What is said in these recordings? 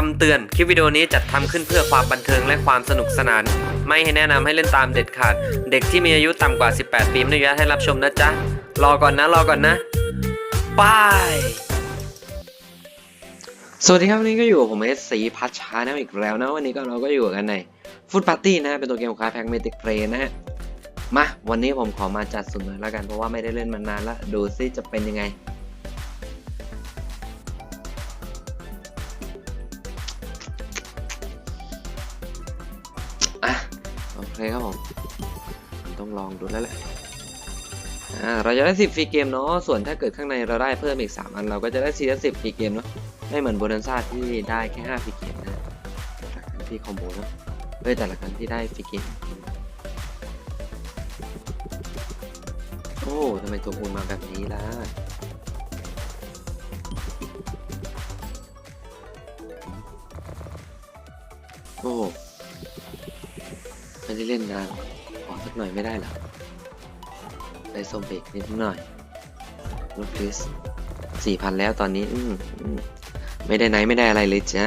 คำเตือน คลิปวิดีโอนี้จัดทำขึ้นเพื่อความบันเทิงและความสนุกสนาน ไม่ให้แนะนำให้เล่นตามเด็ดขาด เด็กที่มีอายุต่ำกว่า 18 ปีไม่อนุญาตให้รับชมนะจ๊ะ รอก่อนนะ รอก่อนนะบายสวัสดีครับวันนี้ก็อยู่กับผมเอสสีพัชชาแนลอีกแล้วนะ วันนี้ก็เราก็อยู่กันในฟุตปาร์ตี้นะ เป็นตัวเกมของคาแพ็กเมติกเพลนะฮะ มา วันนี้ผมขอมาจัดสุ่มหน่อยแล้วกันเพราะว่าไม่ได้เล่นมานานแล้วดูซิจะเป็นยังไง อะโอเคครับผมต้องลองดูแล้วแหละอ่าเราจะได้ 10ฟรีเกมเนาะส่วนถ้าเกิดข้างในเราได้เพิ่มอีก 3 อันเราก็จะได้4 10ฟรีเกมเนาะไม่เหมือนโบนันซ่าที่ได้แค่5ฟรีเกมนะแต่ละครั้งที่คอมโบเนาะเฮ้ยแต่ละครั้งที่ได้ฟรีเกมโอ้ทำไมตัวคูณมาแบบนี้ล่ะโอ้ ไม่ได้เล่นนานขอสักหน่อยไม่ได้หรอได้ส้มเบกนิดหน่อยลูกคริสสี่พันแล้วตอนนี้ อืมไม่ได้ไหนไม่ได้อะไรเลยจ้า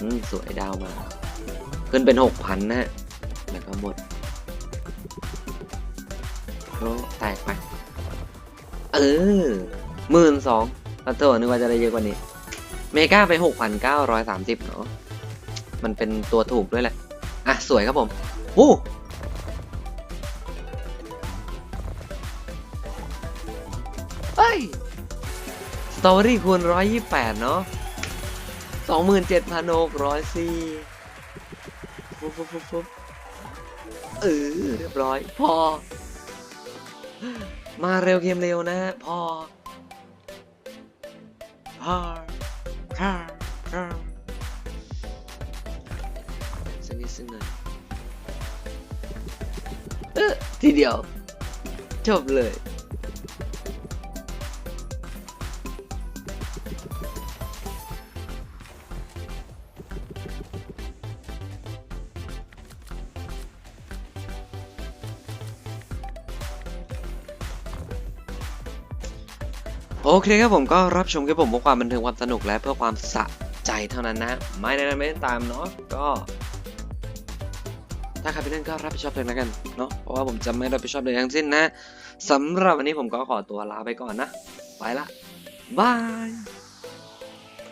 อืมสวยดาวมา ขึ้นเป็นหกพันนะฮะแล้วก็หมดโรแตกไป เออหมื่นสองตัดตัวนึกว่าจะได้เยอะกว่านี้ เมกาไปหกพันเก้าร้อยสามสิบเนาะ มันเป็นตัวถูกด้วยแหละ อะ สวยครับผมโอ้เฮ้ย สตอรี่คูณร้อยยี่แปดเนาะสองหมื่นเจ็ดพันหกร้อยสี่ฟุ๊บฟุ๊บฟุ๊บฟุ๊บเออเรียบร้อย พอ มาเร็วเกมเร็วนะฮะ พอพอพอพอ สักนิดสักหน่อยเออทีเดียว จบเลย โอเคครับผมก็รับชมคลิปผมเพื่อความบันเทิงความสนุกและเพื่อความสะใจเท่านั้นนะ ไม่ได้นไม่ได้ตามเนาะก็ ถ้าใครเปเล่นก็รับผิดชอบเลงนะกันเนาะเพราะว่าผมจะไม่รับผิดชอบเลยทั้งสิ้นนะสำหรับวันนี้ผมก็ขอตัวลาไปก่อนนะ ไปละบาย